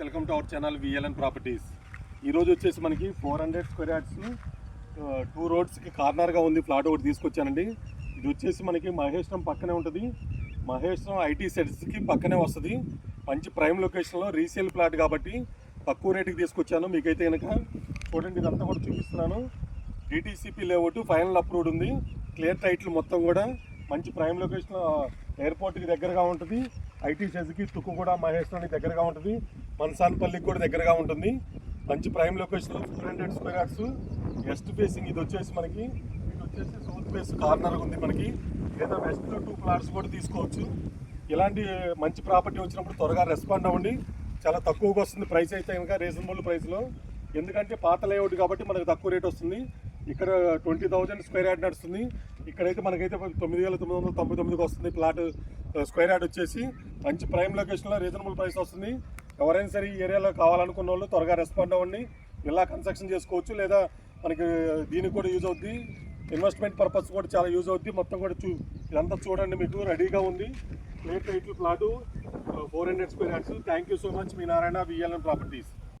Welcome to our channel VLN properties ఈరోజు వచ్చేసి మనకి ఫోర్ హండ్రెడ్ స్క్వేర్ యార్డ్స్ని టూ రోడ్స్కి కార్నర్గా ఉంది ఫ్లాట్ ఒకటి తీసుకొచ్చానండి. ఇది వచ్చేసి మనకి మహేశ్వరం పక్కనే ఉంటుంది. మహేశ్వరం ఐటీ సెట్స్కి పక్కనే వస్తుంది. మంచి ప్రైమ్ లొకేషన్లో రీసేల్ ప్లాట్ కాబట్టి తక్కువ రేటుకి తీసుకొచ్చాను. మీకైతే కనుక చూడండి ఇదంతా కూడా చూపిస్తున్నాను. డిటీసీపీ లేఅవుట్ ఫైనల్ అప్రూవ్డ్ ఉంది. క్లియర్ టైటిల్ మొత్తం కూడా మంచి ప్రైమ్ లొకేషన్ ఎయిర్పోర్ట్కి దగ్గరగా ఉంటుంది. ఐటీ సెజ్కి తుక్కు కూడా మహేశ్వరానికి దగ్గరగా ఉంటుంది. మన్సాన్పల్లికి కూడా దగ్గరగా ఉంటుంది. మంచి ప్రైమ్ లొకేషన్లో four hundred square yards. West facing ఇది వచ్చేసి మనకి ఇది వచ్చేసి సౌత్ ఫేస్ కార్నర్ ఉంది మనకి. లేదా వెస్ట్లో టూ ప్లాట్స్ కూడా తీసుకోవచ్చు. ఇలాంటి మంచి ప్రాపర్టీ వచ్చినప్పుడు త్వరగా రెస్పాండ్ అవ్వండి. చాలా తక్కువగా వస్తుంది ప్రైస్ అయితే కనుక రీజనబుల్ ప్రైస్లో ఎందుకంటే పాత లేఅవుట్ కాబట్టి మనకు తక్కువ రేట్ వస్తుంది. ఇక్కడ ట్వంటీ థౌజండ్ స్క్వేర్ యార్డ్ నడుస్తుంది. ఇక్కడైతే మనకైతే తొమ్మిది వేల తొమ్మిది వందల తొంభై తొమ్మిదికి వస్తుంది ప్లాట్. స్క్వేర్ యార్డ్ వచ్చేసి మంచి ప్రైమ్ లొకేషన్లో రీజనబుల్ ప్రైస్ వస్తుంది. ఎవరైనా సరే ఈ ఏరియాలో కావాలనుకున్న వాళ్ళు త్వరగా రెస్పాండ్ అవ్వండి. ఇలా కన్స్ట్రక్షన్ చేసుకోవచ్చు. లేదా మనకి దీనికి కూడా యూజ్ అవుద్ది. ఇన్వెస్ట్మెంట్ పర్పస్ కూడా చాలా యూజ్ అవుద్ది. మొత్తం కూడా చూ ఇదంతా చూడండి. మీకు రెడీగా ఉంది. Plate title plot four hundred square yards. Thank you so much. Me Narayana VLN properties.